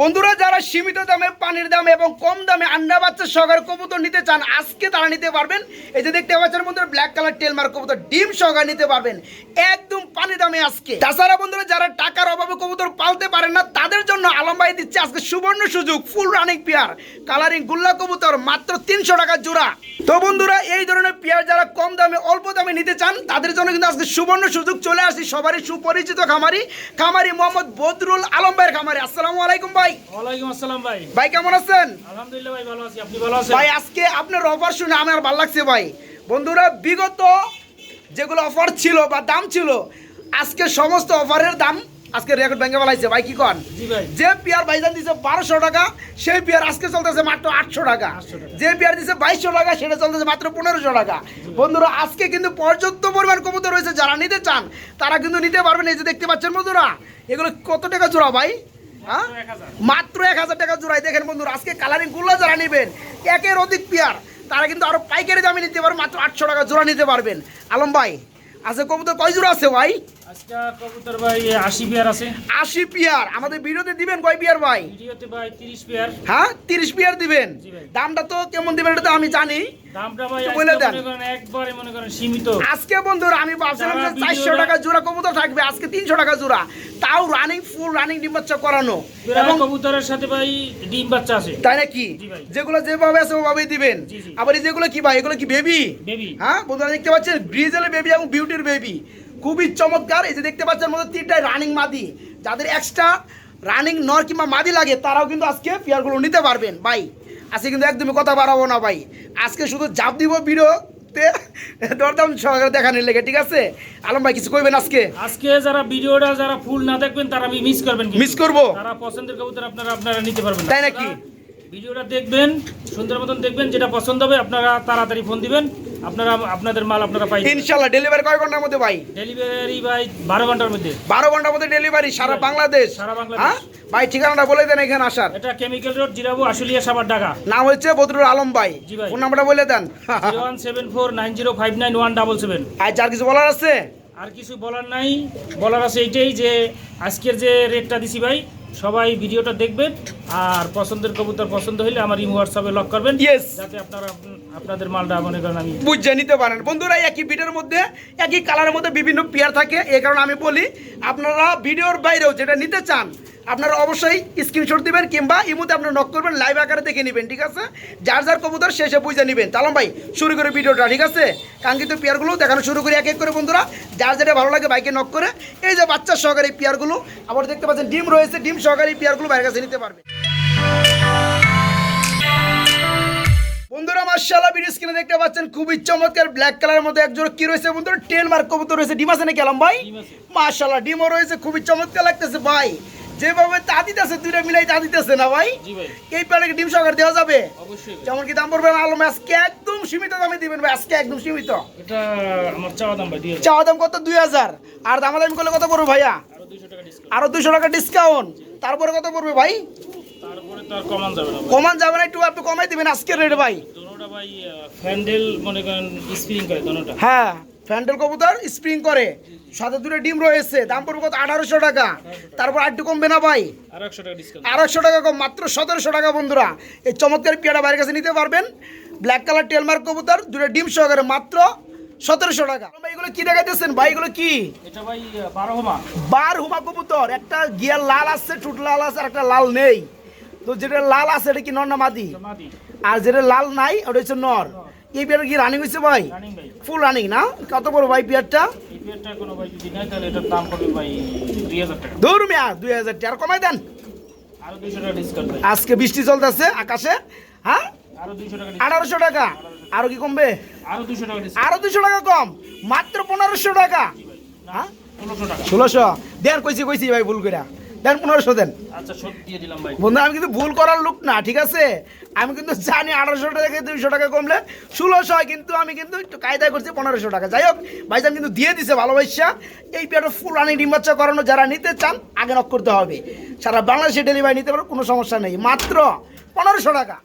বন্ধুরা, যারা সীমিত দামে, পানির দামে এবং কম দামে আন্ডা বাচ্চা সহকারে কবুতর নিতে চান, আজকে তারা নিতে পারবেন। এই যে দেখতে পাচ্ছেন বন্ধুরা ব্ল্যাক কালার টেলমার কবুতর, ডিম সহকারে নিতে পারবেন। একদম পানি দামে আজকে। তাছাড়া বন্ধুরা, যারা টাকার অভাবে কবুতর পালতে পারেন না, তাদের জন্য আলম ভাই দিচ্ছে আজকে সুবর্ণ সুযোগ ফুল রানিং পেয়ার কালারিং গুল্লা কবুতর, মাত্র তিনশো টাকা জোড়া। তো বন্ধুরা, এই ধরনের পেয়ার যারা কম দামে, অল্প দামে নিতে চান, তাদের জন্য কিন্তু আজকে সুবর্ণ সুযোগ চলে আসি সবারই সুপরিচিত খামারি খামারি মোহাম্মদ বদরুল আলম ভাইয়ের খামারি। আসসালামু আলাইকুম ভাই। ওয়ালাইকুম আসসালাম ভাই। ভাই কেমন আছেন? আলহামদুলিল্লাহ ভাই ভালো আছি। আপনি ভালো আছেন? ভাই আজকে আপনার অফার শুনে আমার ভালো লাগছে ভাই। বন্ধুরা বিগত যেগুলো অফার ছিল বা দাম ছিল আজকে সমস্ত অফারের দাম আজকে রেকর্ড ভেঙে বলাইছে ভাই কি কন? যে পেয়ার ভাইজান দিছে বারোশো টাকা সেই পেয়ার আজকে চলতেছে মাত্র আটশো টাকা। যে পেয়ার দিছে বাইশশো টাকা সেটা চলতেছে মাত্র পনেরোশো টাকা। বন্ধুরা আজকে কিন্তু পর্যাপ্ত পরিমাণ কবুতর রয়েছে। যারা নিতে চান তারা কিন্তু নিতে পারবেন। এই যে দেখতে পাচ্ছেন বন্ধুরা এগুলো কত টাকা জোড়া ভাই। মাত্র এক হাজার টাকা জোড়াই। দেখেন বন্ধুরা, আজকে কালারিংগুলো যারা নেবেন, একের অধিক পেয়ার তারা কিন্তু আরও পাইকারি দামে নিতে পারবেন মাত্র আটশো টাকা জোড়া নিতে পারবেন। আলম ভাই আচ্ছা কবুতর কয় জোড়া আছে ভাই? আজকে কবুতর ভাই আশি পেয়ার আছে। আশি পেয়ার? আমাদের ভিডিওতে দিবেন কয় পেয়ার ভাই? ভিডিওতে ভাই তিরিশ পেয়ার। হ্যাঁ তিরিশ পেয়ার দিবেন? দামটা তো কেমন দিবেন এটা তো আমি জানি। দামটা ভাই বলে দেন। একবারে মনে করেন সীমিত। আজকে বন্ধুরা আমি ভাবছিলাম যে যারা চারশো ভিডিওটা- টাকা জোড়া কবুতর থাকবে আজকে তিনশো টাকা জোড়া। তাও রানিং ফুল রানিং ডিম বাচ্চা করানো। এবং কবুতরের সাথে ভাই ডিম বাচ্চা আছে। তাই নাকি? যেগুলো যেভাবে আছে ওভাবেই দিবেন। আবার এই যেগুলো কি ভাই এগুলো কি বেবি বেবি হ্যাঁ বন্ধুরা দেখতে পাচ্ছেন ব্রিজেলের বেবি এবং বিউটির বেবি খুবই চমৎকার। এই যে দেখতে পাচ্ছেন মধ্যে তিনটায় রানিং মাদি। যাদের এক্সট্রা রানিং নর কিংবা মাদি লাগে তারাও কিন্তু আজকে পেয়ারগুলো নিতে পারবেন। ভাই আজকে কিন্তু একদমই কথা বাড়াবো না ভাই। আজকে শুধু জাপ দিব ভিডিওতে। দরদাম সহকারে দেখানোর লেগে ঠিক আছে? আলম ভাই কিছু কইবেন আজকে? আজকে যারা ভিডিওটা যারা ফুল না দেখবেন তারা আমি মিস করবেন মিস করব? তারা পছন্দের কবুতর আপনারা আপনারা নিতে পারবেন। তাই নাকি? ভিডিওটা দেখবেন সুন্দর মতন দেখবেন যেটা পছন্দ হবে আপনারা তাড়াতাড়ি ফোন দিবেন। আপনারা আপনাদের মাল আপনারা পাই ডেলিভারি কয় ঘণ্টার মধ্যে ভাই? ডেলিভারি ভাই ঘণ্টার মধ্যে। বারো ঘণ্টার মধ্যে ডেলিভারি সারা বাংলাদেশ? সারা বাংলাদেশ। হ্যাঁ? ভাই ঠিকানাটা বলে দেন এখানে আসার। এটা কেমিক্যাল রোড জিরাবু আশুলিয়া সাবার ঢাকা। নাম হচ্ছে বদরুল আলম ভাই। ফোন নাম্বারটা বলে দেন। Zero one seven four nine zero five nine one double seven. আর যার কিছু বলার আছে? আর কিছু বলার নাই। বলার আছে এইটাই যে আজকের যে রেটটা দিছি ভাই সবাই ভিডিওটা দেখবেন আর পছন্দের কবুতর পছন্দ হলে আমার ইমো হোয়াটসঅ্যাপে লক করবেন. যাতে আপনারা আপ- এই আপনারা অবশ্যই স্ক্রিনশট দিবেন কিংবা ইমুতে নক করবেন লাইভ আকারে দেখে নেবেন, ঠিক আছে? যার যার কবুতর শেষে বুঝে নেবেন। তালাম ভাই, শুরু করে ভিডিওটা, ঠিক আছে? কাঙ্ক্ষিত পেয়ারগুলো দেখানো শুরু করি এক এক করে, বন্ধুরা। যার যেটা ভালো লাগে বাইকে নক করে। এই যে বাচ্চা সহকারী পেয়ারগুলো আবার দেখতে পাচ্ছেন, ডিম রয়েছে, ডিম সহকারী পেয়ারগুলো বাইরের কাছে নিতে পারবে। মার্শাল্লাহ ভিডিও স্ক্রিনে দেখতে পাচ্ছেন খুবই চমৎকার ব্ল্যাক কালারের মধ্যে একজোড়া কি রয়েছে বন্ধুরা? টেল মার্ক কবুতর রয়েছে। ডিম আছে নাকি আলম ভাই। মার্শাল্লাহ ডিমও রয়েছে খুবই চমৎকার লাগতেছে ভাই। যেভাবে তা দিতেছে দুইটা মিলাই তা দিতেছে না ভাই? এই প্যাডে ডিম সহকার দেওয়া যাবে? অবশ্যই যেমন কি দাম পড়বে আলম আজকে একদম সীমিত দামে দিবেন ভাই আজকে একদম সীমিত। এটা আমার চাওয়া দাম কত? দুই হাজার। আর দাম দাম করলে কত পড়বে ভাইয়া? আরও দুইশো টাকা ডিসকাউন্ট আরও দুশো টাকা ডিসকাউন্ট তারপরে কত পড়বে ভাই? তারপরে তো আর কমান যাবে না একটু আপনি কমাই দিবেন আজকের রেট ভাই। ভাই ফ্যান্ডেল মনে করেন স্প্রিং করে দোনোটা? হ্যাঁ ফ্যান্ডেল কবুতর স্প্রিং করে। সাথে দুটো ডিম রয়েছে দাম পড়বে কত? আঠারোশো টাকা। তারপর আর একটু কমবে না ভাই? একশো টাকা কম মাত্র সতেরোশো টাকা বন্ধুরা। এই চমৎকার পেয়ারা বাইরের কাছে নিতে পারবেন। ব্ল্যাক কালার টেলমার্ক কবুতর দুটো ডিম সহকারে মাত্র সতেরোশো টাকা। এগুলো কি দেখাইতেছেন ভাই? এগুলো কি? বারো হমা কবুতর একটা গিয়ার লাল আছে টুট লাল আছে আর একটা লাল নেই। তো যেটা লাল আছে এটা কি নর না মাদি? মাদি। আর যেটা লাল নাই ওটা হচ্ছে নর। এই পেয়ার কি রানিং হয়েছে ভাই? ফুল রানিং না? কত বড় ভাই পেয়ারটা? ভাই দুই হাজার টাকা। কমাই দেন। আজকে বৃষ্টি চলতেছে আকাশে হ্যাঁ। আঠারোশো টাকা। আরও কি কমবে? আরও দুশো টাকা কম। মাত্র পনেরোশো টাকা। হ্যাঁ? ষোলোশো ষোলোশো। দেন কইছি কইছি ভাই ভুল করে দেন পনেরোশো দেন। আচ্ছা বন্ধু আমি কিন্তু ভুল করার লোক না ঠিক আছে? আমি কিন্তু জানি আঠারোশো টাকা থেকে দুইশো টাকা কমলে ষোলোশো হয় কিন্তু আমি কিন্তু একটু কায়দায় করছি পনেরোশো টাকা। যাই হোক ভাইজান কিন্তু দিয়ে দিছে ভালোবাসা এই পেয়ারটা ফুল আনি ডিম বাচ্চা করানো যারা নিতে চান আগে নক করতে হবে। সারা বাংলাদেশে ডেলিভারি নিতে পারো কোনো সমস্যা নেই। মাত্র পনেরোশো টাকা।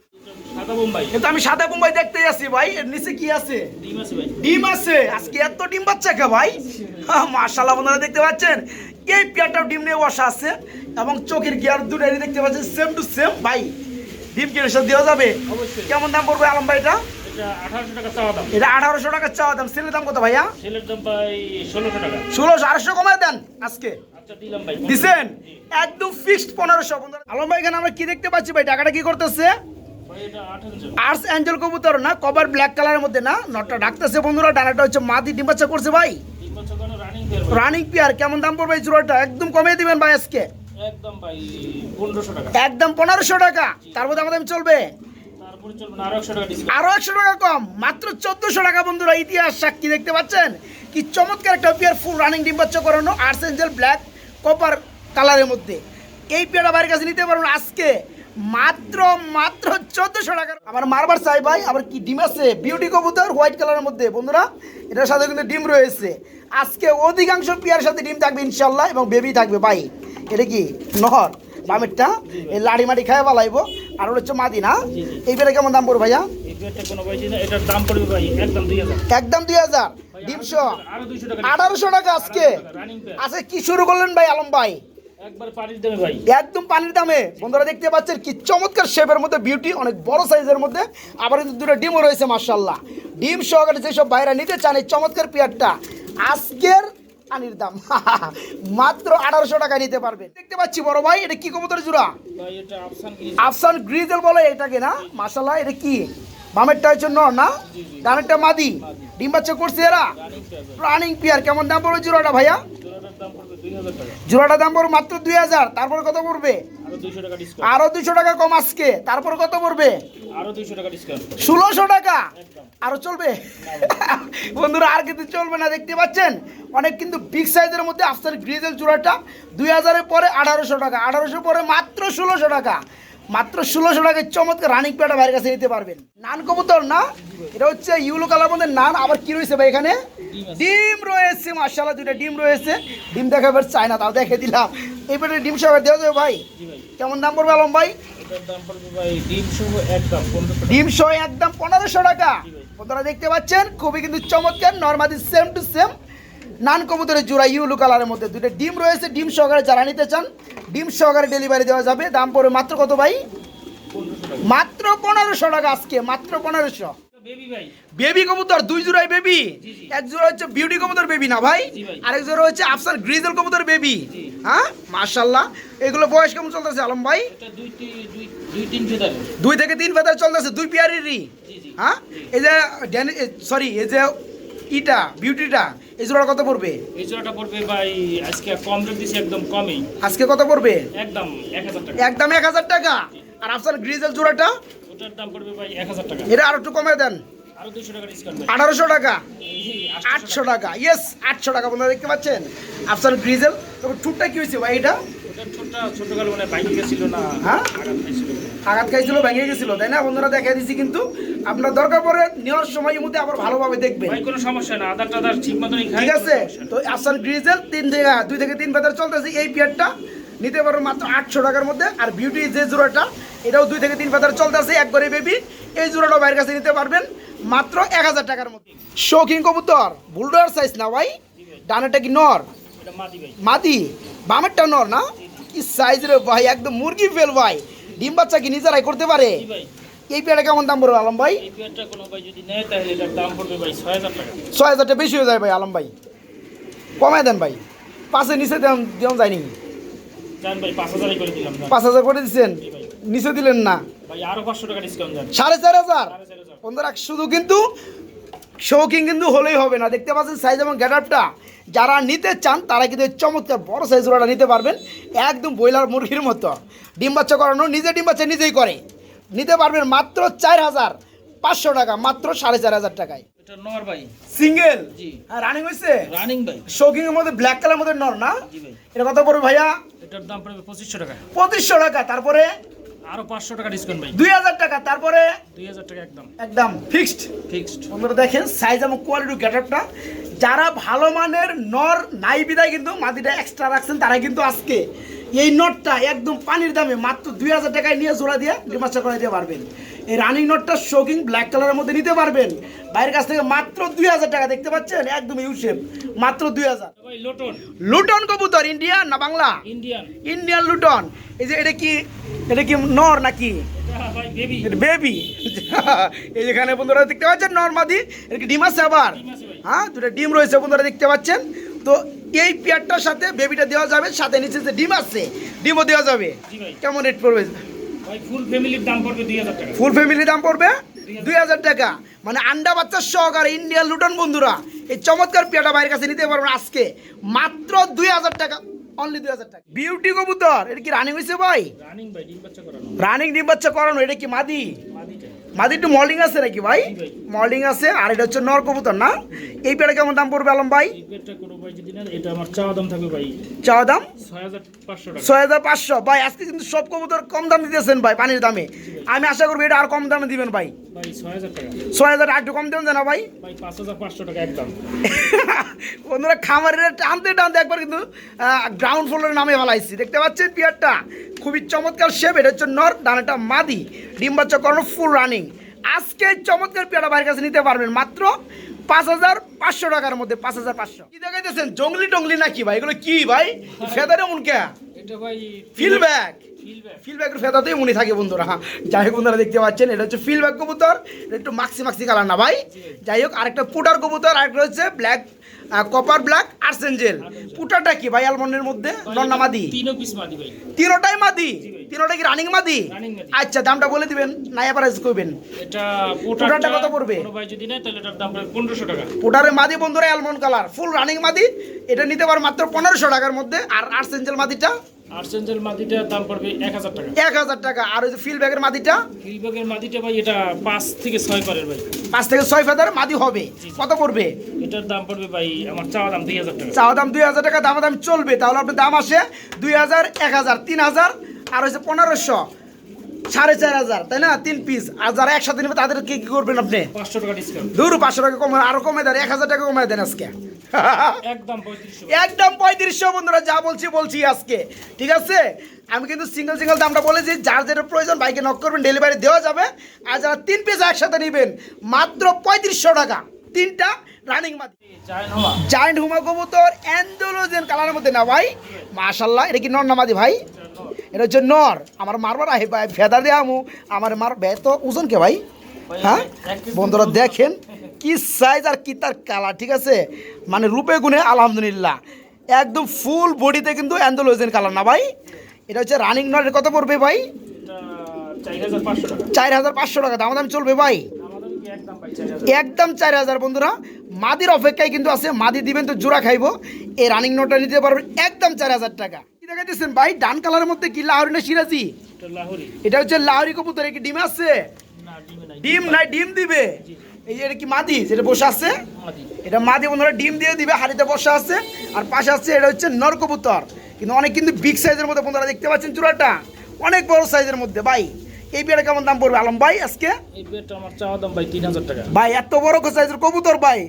কিন্তু আমি সাদা বোম্বাই দেখতেই আছি ভাই। এর নিচে কি আছে? ডিম আছে আজকে এত ডিম বাচ্চা কে ভাই? বন্ধুরা দেখতে পাচ্ছেন? এই পেয়ারটাও ডিম নিয়ে বসা আছে এবং চোখের গিয়ার দুটাই দেখতে পাচ্ছেন? সেম টু সেম ভাই। ডিম কিনে সাথে দেওয়া যাবে? কেমন দাম পড়বে আলম ভাই এটা? এটা আঠারোশো টাকা চাওয়া দাম। সেলের দাম কত ভাইয়া? ষোলোশো আড়াইশো কমায় দেন আজকে। আচ্ছা দিছেন? একদম ফিক্সড পনেরোশো। আলম ভাই এখানে আমরা কি দেখতে পাচ্ছি ভাই? টাকাটা কি করতেছে? আর্টস অ্যাঞ্জেল কবুতর না, কভার ব্ল্যাক কালারের মধ্যে না? নটটা ডাকতেছে বন্ধুরা, ডানাটা হচ্ছে মাদি, ডিম বাচ্চা করছে ভাই। রানিং পেয়ার, কেমন দাম পড়বে এই জোড়াটা? একদম কমিয়ে দিবেন ভাই আজকে। একদম পনেরোশো টাকা। তারপর দাম দাম চলবে। আরও একশো টাকা কম, মাত্র চোদ্দশো টাকা বন্ধুরা, ইতিহাস সাক্ষী দেখতে পাচ্ছেন? কি চমৎকার একটা পেয়ার ফুল রানিং ডিম বাচ্চা করানো আর্টস এঞ্জেল ব্ল্যাক, কপার কালারের মধ্যে। এই পেয়ারটা বাড়ির কাছে নিতে পারবেন আজকে। মাত্র মাত্র চোদ্দশো টাকা। আমার মারবার চাই ভাই আবার কি ডিম আছে? বিউটি কবুতর হোয়াইট কালারের মধ্যে। বন্ধুরা এটার সাথে কিন্তু ডিম রয়েছে। আজকে অধিকাংশ পেয়ার সাথে ডিম থাকবে ইনশাল্লাহ এবং বেবি থাকবে ভাই। এটা কি? নহর। বামেরটা এই লাড়ি মাটি খায় পালাইবো। আর ওটা হচ্ছে মাদি না। এই পেয়ারে কেমন দাম পড়বে ভাইয়া? একদম দুই হাজার। ডিমশো আঠারোশো টাকা আজকে। আজকে কি শুরু করলেন ভাই আলম ভাই? একবার পানির দেবে ভাই। একদম পানির দামে। বন্ধুরা দেখতে পাচ্ছেন কি চমৎকার শেপের মধ্যে বিউটি অনেক বড় সাইজের মধ্যে। আবার কিন্তু দুটো ডিমও রয়েছে মার্শাল্লাহ ডিম সহকারে যেসব বাইরে নিতে চান এই চমৎকার পেয়ারটা আজকের পানির দাম। মাত্র আঠারোশো টাকা নিতে পারবেন। দেখতে পাচ্ছি বড় ভাই এটা কি কবুতর জোড়া? আফসান গ্রিজেল। বলে এটাকে না? মার্শাল্লাহ এটা কি? বামেরটা হচ্ছে নর না? ডানেরটা মাদি। ডিম বাচ্চা করছে এরা? Running pair. কেমন দাম পড়বে জোড়াটা ভাইয়া জোড়াটার দাম পড়বে দুই হাজার টাকা জোড়াটা দাম পড়বে মাত্র দুই হাজার। তারপর কত পড়বে? আরও দুইশো টাকা কম আজকে। তারপর কত পড়বে? ষোলোশো টাকা? আরও চলবে? বন্ধুরা আর কিন্তু চলবে না দেখতে পাচ্ছেন? অনেক কিন্তু বিগ সাইজের মধ্যে আফসার গ্রিজেল চূড়াটা দুই হাজারের পরে আঠারোশো টাকা। আঠারোশো পরে মাত্র ষোলোশো টাকা। মাত্র ষোলোশো টাকায় চমৎকার রানিং পেয়ারটা বাইরের কাছে নিতে পারবেন। নান কবুতর না? এটা হচ্ছে ইউলো কালার মধ্যে নান আবার কি রয়েছে ভাই এখানে? ডিম রয়েছে মার্শাল্লাহ দুইটা ডিম রয়েছে। ডিম দেখাবার চাই না তাও দেখে দিলাম। এইবারে ডিম সহ দেওয়া যাবে ভাই? কেমন দাম পড়বে আলম ভাই? টাকা। ডিম সহ একদম পনেরোশো টাকা। আপনারা দেখতে পাচ্ছেন খুবই কিন্তু চমৎকার normally same to same nun কবুতরের জোড়া ইউলু কালারের মধ্যে দুটো ডিম রয়েছে ডিম সহকারে যারা নিতে চান ডিম সহকারে ডেলিভারি দেওয়া যাবে। দাম পড়বে মাত্র কত ভাই? মাত্র পনেরোশো টাকা আজকে মাত্র পনেরোশো। বেবি কবুতর দুই জোড়াই বেবি। এক জোড়া হচ্ছে বিউটি কবুতর বেবি না ভাই। আরেক জোড়া হচ্ছে আফসার গ্রিজেল কবুতর বেবি হ্যাঁ? মার্শাল্লাহ এগুলো বয়স কেমন চলতেছে আলম ভাই? দুই থেকে তিন ফেদার চলতেছে দুই পেয়ারেরই। হ্যাঁ? এই যে সরি এই যে ইটা বিউটিটা এই জোড়া কত পড়বে? এই জোড়াটা পড়বে ভাই আজকে কম রেট দিছি একদম কমই। আজকে কত পড়বে? একদম এক হাজার টাকা। একদম এক হাজার টাকা? আর আফসার গ্রিজেল জোড়াটা? ওটার দাম পড়বে ভাই এক হাজার টাকা। এটা আর একটু কমে দেন। আরও দুইশো টাকা ডিসকাউন্ট আঠারোশো টাকা? আটশো টাকা। ইয়েস আটশো টাকা বন্ধুরা দেখতে পাচ্ছেন? আফসার গ্রিজেল তবে ঠুটটা কি হয়েছে ভাই এটা? ছোটটা ছোট মানে বাইকে গেছিল না হ্যাঁ? আঘাত খাইছিল ভেঙে গেছিল তাই না? বন্ধুরা দেখা দিছি কিন্তু। আপনার দরকার পড়ে নেওয়ার সময় মধ্যে আবার ভালোভাবে দেখবেন। ভাই কোনো সমস্যা না আদার টাদার ঠিক মতনই খাই। ঠিক আছে? তো আফসান গ্রিজেল তিন থেকে দুই থেকে তিন ফেদার চলতেছে। এই পেয়ারটা নিতে পারো মাত্র আটশো টাকার মধ্যে। আর বিউটি যে জোড়াটা এটাও দুই থেকে তিন ফেদার চলতেছে। একবারে বেবি এই জোড়াটাও বাইরের কাছে নিতে পারবেন মাত্র এক হাজার টাকার মধ্যে। শৌখিন কবুতর বুলডার সাইজ না ভাই? ডানাটা কি নর? মাটি মাদি বামেরটা নর না? কি সাইজ রে ভাই? একদম মুরগি ফেল ভাই। ডিম বাচ্চা কি নিজেরাই করতে পারে? এই পেয়ারটা কেমন দাম পড়বে আলম ভাই? ছয় হাজারটা বেশি হয়ে যায় ভাই আলম ভাই। কমায় দেন ভাই। পাশে নিচে দেন দেওয়া যায়নি। পাঁচ হাজার করে দিচ্ছেন? নিচে দিলেন না। সাড়ে চার হাজার। বন্ধুরা শুধু কিন্তু শৌখিন কিন্তু হলেই হবে না। দেখতে পাচ্ছেন সাইজ এবং গ্যাডাপটা যারা নিতে চান তারা কিন্তু চমৎকার বড় সাইজ ওটা নিতে পারবেন। একদম ব্রয়লার মুরগির মতো। ডিম বাচ্চা করানো নিজে ডিম বাচ্চা নিজেই করে। নিতে পারবেন মাত্র চার হাজার পাঁচশো টাকা মাত্র সাড়ে চার হাজার টাকায়। সিঙ্গেল রানিং হয়েছে রানিং ভাই। শৌখিনের মধ্যে ব্ল্যাক কালার মধ্যে নর না? এটা কত পড়বে ভাইয়া? এটার দাম পড়বে পঁচিশশো টাকা। পঁচিশশো টাকা। তারপরে আরও পাঁচশো টাকা ডিসকাউন্ট ভাই। দুই হাজার টাকা তারপরে দুই হাজার টাকা একদম। একদম ফিক্সড ফিক্সড আপনারা দেখেন সাইজ এবং কোয়ালিটি গেটআপটা যারা ভালো মানের নর নাই বিদায় কিন্তু মাদিটা এক্সট্রা রাখছেন তারা কিন্তু আজকে এই নটটা একদম পানির দামে মাত্র দুই হাজার টাকায় নিয়ে জোড়া দিয়ে ডিমাস্টার করে দিতে পারবেন। এই রানিং নটটা শোকিং ব্ল্যাক কালারের মধ্যে নিতে পারবেন। বাইরের কাছ থেকে মাত্র দুই হাজার টাকা দেখতে পাচ্ছেন? একদম ইউসেফ মাত্র দুই হাজার। লুটন। কবুতর ইন্ডিয়ান না বাংলা? Indian Indian Luton. এই যে এটা কি এটা কি নর নাকি? বেবি বেবি এই যেখানে বন্ধুরা দেখতে পাচ্ছেন নর্মাদি এটা কি ডিম আছে আবার। হ্যাঁ দুটো ডিম রয়েছে বন্ধুরা দেখতে পাচ্ছেন। তো এই পেয়ারটার সাথে বেবিটা দেওয়া যাবে সাথে নিচে যে ডিম আছে ডিমও দেওয়া যাবে। কেমন রেট পড়বে? ফুল ফ্যামিলির দাম পড়বে দুই হাজার টাকা। ফুল ফ্যামিলি দাম পড়বে? দুই হাজার। টাকা। মানে আন্ডা বাচ্চার সহকারে ইন্ডিয়ান লুটন বন্ধুরা এই চমৎকার পেয়ারটা বাইরের কাছে নিতে পারবেন আজকে। মাত্র দুই হাজার টাকা অনলি দুই হাজার টাকা। বিউটি কবুতর এটা কি রানিং হয়েছে ভাই? রানিং ডিম বাচ্চা করানো। রানিং ডিম বাচ্চা করানো এটা কি মাদি? মাদি একটু মল্ডিং আছে নাকি ভাই। মল্ডিং আছে আর এটা হচ্ছে নর কবুতর না? এই পেয়ারা কেমন দাম পড়বে আলম ভাই? চাওয়া দাম ছয় হাজার পাঁচশো ভাই আজকে কিন্তু সব কবুতর কম দাম দিতেছেন ভাই পানির দামে। আমি আশা করব এটা আর কম দামে দিবেন ভাই। ছয় হাজার একটু কম দেবেন ভাই? বন্ধুরা খামারের টানতে টানতে একবার কিন্তু গ্রাউন্ড ফ্লোরের নামে ফেলাইছি। দেখতে পাচ্ছেন পিয়ারটা? খুবই চমৎকার শেপ এটা হচ্ছে নর ডানাটা মাদি। ডিম বাচ্চা করানো ফুল রানিং আজকে চমৎকার পেয়ারা বাইরের কাছে নিতে পারবেন। মাত্র পাঁচ হাজার পাঁচশো টাকার মধ্যে পাঁচ হাজার পাঁচশো। কি দেখাইতেছেন? জঙ্গলি টঙ্গলি নাকি ভাই? এগুলো কি ভাই? ফেদারে মন কে? ভাই ফিল ব্যাগ ফিলব্যাক ফিলব্যাগের ফেদাতেই মনে থাকে বন্ধুরা। হ্যাঁ যাই হোক বন্ধুরা দেখতে পাচ্ছেন এটা হচ্ছে ফিলব্যাগ কবুতর। একটু মাক্সি মাক্সি কালার না ভাই? যাই হোক আরেকটা পুটার কবুতর আরেকটা হচ্ছে ব্ল্যাক কপার ব্ল্যাক আর্সেঞ্জেল পুটাটা কি ভাই আলমন্ডের মধ্যে? নন্না মাদি? তিনোটাই মাদি? তিনোটা কি রানিং মাদি? আচ্ছা দামটা বলে দিবেন নাইয়া প্রাইস করবেন। এটা পুটারটা কত পড়বে? কোনো ভাই যদি নেয় তাহলে এটার দাম পড়বে 1500 টাকা। পুটারের মাদি বন্ধুরা অ্যালমন্ড কালার ফুল রানিং মাদি। এটা নিতে পার মাত্র পনেরোশো টাকার মধ্যে। আর আর্সেঞ্জেল মাদিটা আর্সেঞ্জেল দাম পড়বে এক হাজার টাকা। এক হাজার টাকা। আর ওই যে ফিলব্যাগের মাদিটা ফিলব্যাগের মাদিটা ভাই এটা পাঁচ থেকে ছয় পারের ভাই। থেকে মাদি হবে। কত পড়বে? এটার দাম পড়বে ভাই আমার চাওয়া দাম দুই হাজার টাকা। চাওয়া দাম দুই হাজার টাকা দাম দাম চলবে। তাহলে আপনার দাম আসে দুই হাজার এক হাজার তিন হাজার আর হচ্ছে পনেরোশো। সাড়ে চার হাজার তাই না? তিন পিস আর যারা একসাথে নেবে তাদের কি কি করবেন আপনি? পাঁচশো টাকা ডিসকাউন্ট দূর পাঁচশো টাকা কমে আরও কমে দেন এক হাজার টাকা কমে দেন আজকে। একদম পঁয়ত্রিশশো। একদম পঁয়ত্রিশশো বন্ধুরা যা বলছি বলছি আজকে। ঠিক আছে? আমি কিন্তু সিঙ্গেল সিঙ্গেল দামটা বলেছি যার যেটা প্রয়োজন বাইকে নক করবেন ডেলিভারি দেওয়া যাবে। আর যারা তিন পিস একসাথে নেবেন মাত্র পঁয়ত্রিশশো টাকা। তিনটা রানিং মাদি। জায়েন্ট হুমা কবুতর অ্যান্ডোলোজেন কালারের মধ্যে না ভাই। মাশাল্লাহ এটা কি নর নামাদি ভাই? এটা হচ্ছে নর। আমার মারবার আহে ভাই ফেদার দিয়ে আমু। আমার মার ব্যয় তো ওজন কে ভাই? হ্যাঁ? বন্ধুরা দেখেন কি সাইজ আর কি তার কালার ঠিক আছে? মানে রূপে গুণে আলহামদুলিল্লাহ। একদম ফুল বডিতে কিন্তু অ্যান্ডোলোজেন কালার না ভাই। এটা হচ্ছে রানিং নর এটা কত পড়বে ভাই? চার হাজার পাঁচশো টাকা। দাম দাম চলবে ভাই। একদম চার হাজার বন্ধুরা। মাদির অপেক্ষায় কিন্তু আছে মাদি দিবেন তো জোড়া খাইবো। এই রানিং নোটটা নিতে পারবেন একদম চার হাজার টাকা। কি দেখাইতেছেন ভাই? ডান কালারের মধ্যে কি লাহরি না সিরাজি? এটা হচ্ছে লাহরি কবুতর কি ডিম আছে? না ডিমে নাই। ডিম নাই ডিম দিবে? এই যে এটা কি মাদি? যেটা বসে আছে? এটা মাদি বন্ধুরা ডিম দিয়ে দিবে হাড়িতে বসে আছে। আর পাশে আছে এটা হচ্ছে নর কবুতর। কিন্তু অনেক কিন্তু বিগ সাইজের মধ্যে বন্ধুরা দেখতে পাচ্ছেন চূড়াটা। অনেক বড় সাইজের মধ্যে ভাই। এই বিয়েটা কেমন দাম পড়বে আলম ভাই আজকে? এই বেডটা আমার চাওয়া দাম ভাই তিন হাজার টাকা। ভাই এত বড় সাইজের কবুতর ভাই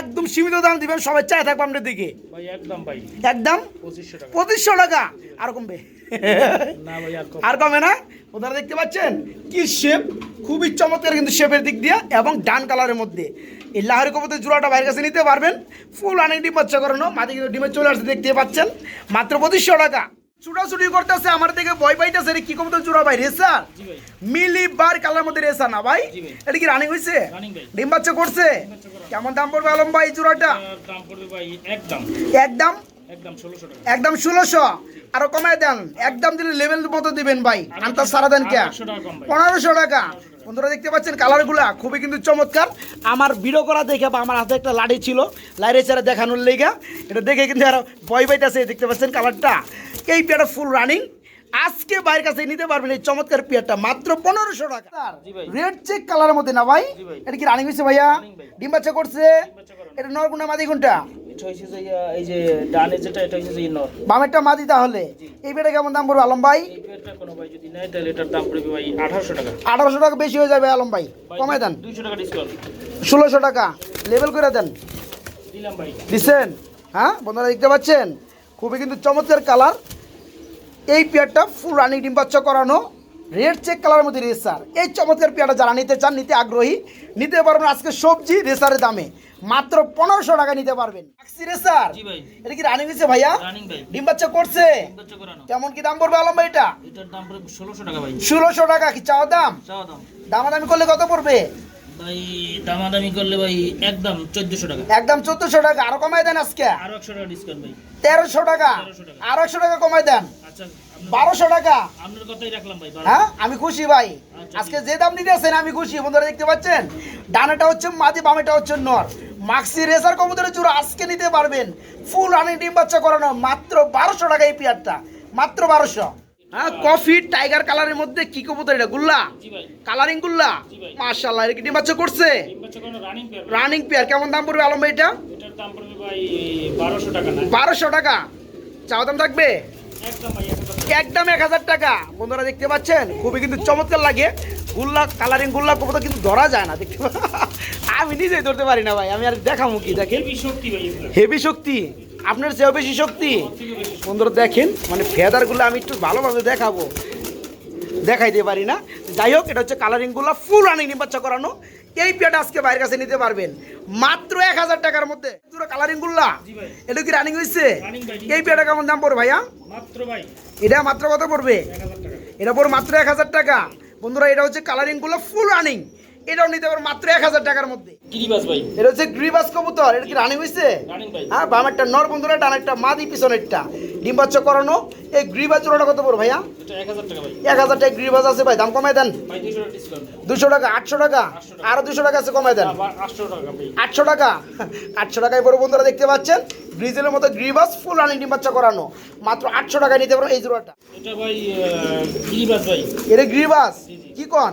একদম সীমিত দাম দিবেন সবাই চাই থাকব আপনার দিকে। ভাই একদম ভাই। একদম? পঁচিশশো টাকা। আর কমবে? আর কম। না? ওনারা দেখতে পাচ্ছেন কি শেপ খুবই চমৎকার কিন্তু শেপের দিক দিয়ে এবং ডান কালারের মধ্যে। এই লাহরি কবুতর জোড়াটা বাইরের কাছে নিতে পারবেন। ফুল অনেক ডিম বাচ্চা করানো মাঝে কিন্তু ডিমে চলে আসছে দেখতে পাচ্ছেন। মাত্র পঁচিশশো টাকা। ছুটাছুটি করতেছে আমার দিকে ভয় পাইতেছে কি কবুতর চূড়া ভাই রেসার মিলি বার কালার মধ্যে রেসা না ভাই? এটা কি রানিং হয়েছে ডিম বাচ্চা করছে? কেমন দাম পড়বে আলম ভাই চূড়াটা? দাম পড়বে ভাই একদম। একদম? একদম ষোলোশো আরও কমায় দেন। একদম দিলে লেভেল মতো দিবেন ভাই। আন্তাজ সারা দেন কে? পনেরোশো টাকা। বন্ধুরা দেখতে পাচ্ছেন কালারগুলা খুবই কিন্তু চমৎকার। আমার ভিডিও করা দেখে বা আমার হাতে একটা লাড়ি ছিল। লাইরে ছাড়া দেখানোর লেগা। এটা দেখে কিন্তু আর ভয় পাইতেছে। দেখতে পাচ্ছেন কালারটা এই পেয়ারটা ফুল রানিং আজকে বাইরের কাছে নিতে পারবেন এই চমৎকার পেয়ারটা। মাত্র পনেরোশো টাকা। রেড চেক কালারের মধ্যে না ভাই? এটা কি রানিং হয়েছে ভাইয়া? Running ভাই। ডিম বাচ্চা করছে? এটা নরগুনা মাদি এটা হচ্ছে যে এই যে ডানে যেটা এটা হচ্ছে যে নর। বামেরটা মাদি তাহলে? এই পেয়ারটা কেমন দাম পড়বে আলম ভাই? এই পেয়ারটা কোনো ভাই যদি নেয় তাহলে এটার দাম পড়বে ভাই আঠারোশো টাকা। আঠারোশো টাকা বেশি হয়ে যাবে আলম ভাই। কমায় দেন। দুইশো টাকা ডিসকাউন্ট ষোলোশো টাকা। লেবেল করে দেন। দিলাম ভাই। হ্যাঁ বন্ধুরা দেখতে পাচ্ছেন? খুবই কিন্তু চমৎকার কালার। এই পেয়ারটা ফুল রানিং ডিম বাচ্চা করানো। রেড চেক কালারের মধ্যে রেসার। এই চমৎকার পেয়ারটা যারা নিতে চান নিতে আগ্রহী নিতে পারবেন আজকে সবজি রেসারের দামে। মাত্র পনেরোশো টাকা নিতে পারবেন। এটা কি রানিং হয়েছে ভাইয়া? ডিম বাচ্চা করছে? কেমন কি দাম পড়বে আলম ভাই এটা ষোলোশো টাকা কি চাওয়া দাম? দামাদামি করলে কত পড়বে? ভাই দামাদামি করলে ভাই একদম চোদ্দশো টাকা। একদম চোদ্দশো টাকা। আরও কমাই দেন আজকে? আরও একশো টাকা ডিসকাউন্ট ভাই। তেরোশো টাকা। 1300 আরও একশো টাকা কমাই দেন। আচ্ছা বারোশো টাকা। আপনার কথাই রাখলাম ভাই হ্যাঁ আমি খুশি ভাই। আচ্ছা, আজকে যে দাম দিতেছেন আমি খুশি। বন্ধুরা দেখতে পাচ্ছেন? ডানাটা হচ্ছে মাদি বামেটা হচ্ছে নর। মাক্সি রেসার কবুতরের চূড়া আজকে নিতে পারবেন। ফুল রানি ডিম বাচ্চা করানো মাত্র বারোশো টাকা এই পেয়ারটা। মাত্র বারোশো। হ্যাঁ কফি টাইগার কালারের মধ্যে কি কবুতর এটা? গুল্লা? কালারিং গুল্লা। মাশাল্লাহ এটা কি ডিম বাচ্চা করছে? রানিং পেয়ার কেমন দাম পড়বে আলম ভাই এটা? বারোশো টাকা না। বারোশো টাকা। চাওয়া দাম থাকবে? একদম এক হাজার টাকা। বন্ধুরা দেখতে পাচ্ছেন খুবই কিন্তু চমৎকার লাগে। গুল্লা কালারিং গুল্লা কবুতর কিন্তু ধরা যায় না দেখতে আমি নিজেই ধরতে পারি না ভাই আমি আর দেখাবো কি দেখেন। হেভি শক্তি আপনার চেয়েও বেশি শক্তি। বন্ধুরা দেখেন মানে ফেদারগুলো আমি একটু ভালোভাবে দেখাবো। দেখাইতে পারি না। যাই হোক এটা হচ্ছে কালারিংগুলো ফুল রানিং বাচ্চা করানো। এই পেয়ারটা আজকে বাইরের কাছে নিতে পারবেন। মাত্র এক হাজার টাকার মধ্যে। পুরো কালারিংগুলা এটা কি রানিং হয়েছে এই পেয়ারটা কেমন দাম পড়বে ভাইয়া? মাত্র ভাই। এটা মাত্র কত পড়বে? এটা পড়বে মাত্র এক হাজার টাকা। বন্ধুরা এটা হচ্ছে কালারিংগুলো ফুল রানিং এটাও নিতে পারবে মাত্র এক হাজার টাকার মধ্যে। এটা হচ্ছে গ্রিবাস কবুতর এটা কি রানিং হয়েছে হ্যাঁ বামেরটা নর বন্ধুরা ডানেরটা মাদি পিছনেরটা ডিম বাচ্চা করানো এই গ্রিবাস জোড়াটা কত পড়বে ভাইয়া? এক হাজার টাকা গ্রিবাস আছে ভাই দাম কমাই দেন। দুশো টাকা আটশো টাকা? আরও দুশো টাকা আছে কমাই দেন। আটশো টাকা আটশো টাকায় বড় বন্ধুরা দেখতে পাচ্ছেন গ্রিজেলের মতো গ্রিবাস ফুল রানিং ডিম বাচ্চা করানো। মাত্র আটশো টাকায় নিতে পারো এই জোড়াটা। এটা ভাই গিরিবাস ভাই। এটা গ্রিবাস। কি কন?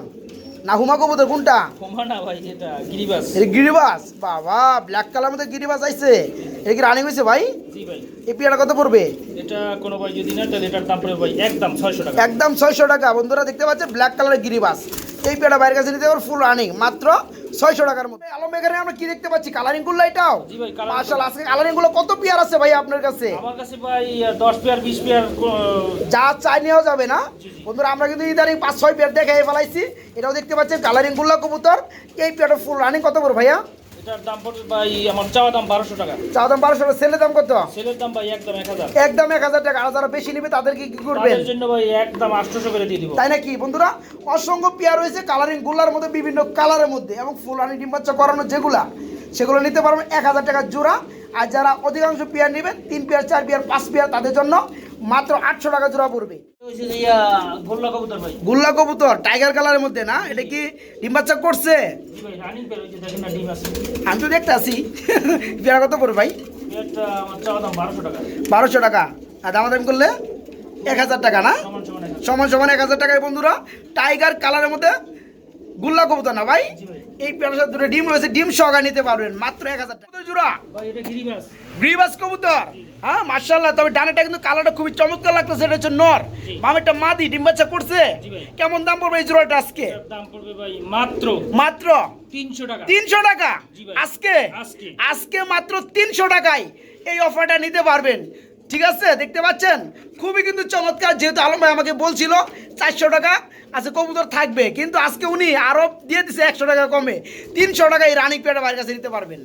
না হুমা কবুতর কোনটা? কমা না ভাই এটা গিরিবাস। এটা গিরিবাস? বাবা ব্ল্যাক কালার মধ্যে গিরিবাস আইছে। এটা কি রানিং হয়েছে ভাই? জি ভাই। এই পিয়াটা কত পড়বে? এটা কোনো ভাই যদি না তাহলে এটার দাম পড়বে ভাই একদম ছয়শো টাকা। একদম ছয়শো টাকা। বন্ধুরা দেখতে পাচ্ছেন ব্ল্যাক কালারের গিরিবাস। এই পিয়াটা বাইরের কাছে নিতে পারো ফুল রানিং মাত্র ছয়শো টাকার মধ্যে। আলম এখানে আমরা কি দেখতে পাচ্ছি? কালারিংগুলো এটাও? মার্শাল আজকে কালারিংগুলো কত পেয়ার আছে ভাই আপনার কাছে? আমার কাছে ভাই দশ পেয়ার বিশ পেয়ার যা চাই নেওয়া যাবে না। বন্ধুরা আমরা কিন্তু ইদানিং পাঁচ ছয় পেয়ার দেখে ফেলাইছি। এটাও দেখতে পাচ্ছেন কালারিংগুলো কবুতর। এই পেয়ারটা ফুল রানিং কত বড় ভাইয়া? এটার দাম পড়বে ভাই আমার চাওয়া দাম বারোশো টাকা। চা দাম বারোশো টাকা সেলের দাম কত? সেলের দাম ভাই একদম এক হাজার। একদম এক হাজার টাকা। আর যারা বেশি নেবে তাদেরকে কি করবেন? তাদের জন্য ভাই একদম আটশোশো করে দিয়ে দিব। তাই নাকি? বন্ধুরা অসংখ্য পেয়ার রয়েছে কালারিংগুলার মধ্যে বিভিন্ন কালারের মধ্যে এবং ফুলানি ডিম বাচ্চা করানো যেগুলা সেগুলো নিতে পারবেন এক হাজার টাকার জোড়া। আর যারা অধিকাংশ পেয়ার নেবেন তিন পেয়ার চার পেয়ার পাঁচ পেয়ার তাদের জন্য মাত্র আটশো টাকা জোড়া পড়বে। গোল্লা কবুতর টাইগার কালারের মধ্যে না? এটা কি ডিম বাচ্চা করছে? আমি তো দেখতে আসি। পেয়ার কত পড়বে ভাই? বারোশো টাকা। আর দামাদামি করলে এক হাজার টাকা না। সমান সমান এক হাজার টাকায় বন্ধুরা টাইগার কালারের মধ্যে গুল্লা কবুতর না ভাই? এই পেয়ারটার দুটো ডিম রয়েছে ডিম সহকারে নিতে পারবেন মাত্র এক হাজার টাকা। জোড়া? গ্রিবাস কবুতর? হ্যাঁ মার্শাল্লাহ তবে ডানেটা কিন্তু কালারটা খুবই চমৎকার লাগতেছে এটা হচ্ছে নর। মামেরটা মাদি ডিম বাচ্চা করছে কেমন দাম পড়বে এই জোড়াটা আজকে? দাম পড়বে ভাই মাত্র মাত্র তিনশো টাকা। তিনশো টাকা? আজকে। আজকে মাত্র তিনশো টাকায় এই অফারটা নিতে পারবেন। ঠিক আছে, দেখতে পাচ্ছেন? খুবই কিন্তু চমৎকার, যেহেতু আলম ভাই আমাকে বলছিল চারশো টাকা আচ্ছা কবুতর থাকবে। কিন্তু আজকে উনি আরও দিয়ে দিছে একশো টাকা কমে। তিনশো টাকা এই রানিং পেয়ারটা বাড়ির কাছে নিতে পারবেন।